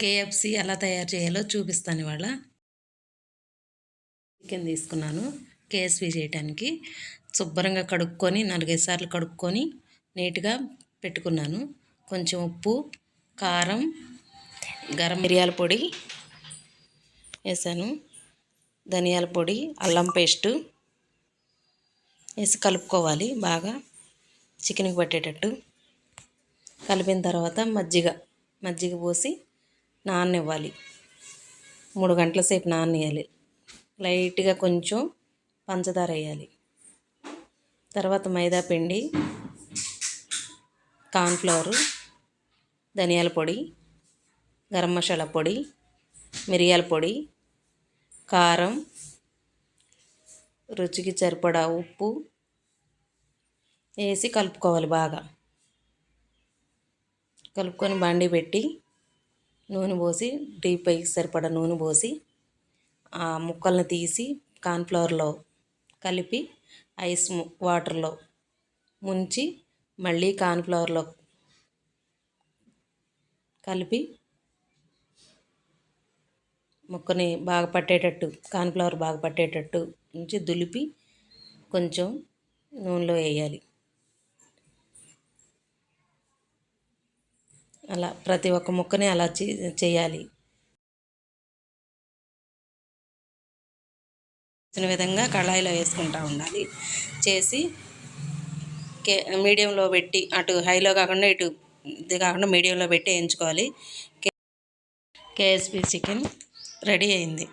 KFC ఎలా తయారు చేయాలో చూపిస్తాను ఇవాళ. చికెన్ తీసుకున్నాను. కేఎస్పి చేయడానికి శుభ్రంగా కడుక్కొని నాలుగైదు సార్లు కడుక్కొని నీట్గా పెట్టుకున్నాను. కొంచెం ఉప్పు కారం గరం మిరియాల పొడి వేసాను. ధనియాల పొడి అల్లం పేస్టు వేసి కలుపుకోవాలి బాగా చికెన్కి పట్టేటట్టు. కలిపిన తర్వాత మజ్జిగ మజ్జిగ పోసి నాననివ్వాలి. మూడు గంటల సేపు నాననియాలి లైట్గా కొంచెం పంచదార వేయాలి. తర్వాత మైదా పిండి కార్న్ఫ్లవరు ధనియాల పొడి గరం మసాలా పొడి మిరియాల పొడి కారం రుచికి సరిపడా ఉప్పు వేసి కలుపుకోవాలి బాగా. కలుపుకొని బండి పెట్టి నూనె పోసి డీప్ పైకి సరిపడా నూనె పోసి ఆ ముక్కల్ని తీసి కార్న్ఫ్లవర్లో కలిపి ఐస్ వాటర్లో ముంచి మళ్ళీ కార్న్ఫ్లవర్లో కలిపి ముక్కని బాగా పట్టేటట్టు కార్న్ఫ్లవర్ బాగా పట్టేటట్టు ఉంచి దులిపి కొంచెం నూనెలో వేయాలి. అలా ప్రతి ఒక్క ముక్కని అలా చేయాలి. వచ్చిన విధంగా కళాయిలో వేసుకుంటూ ఉండాలి. చేసి కే మీడియంలో పెట్టి అటు హైలో కాకుండా ఇటు ఇది కాకుండా మీడియంలో పెట్టి వేయించుకోవాలి. కే కేఎస్పి చికెన్ రెడీ అయింది.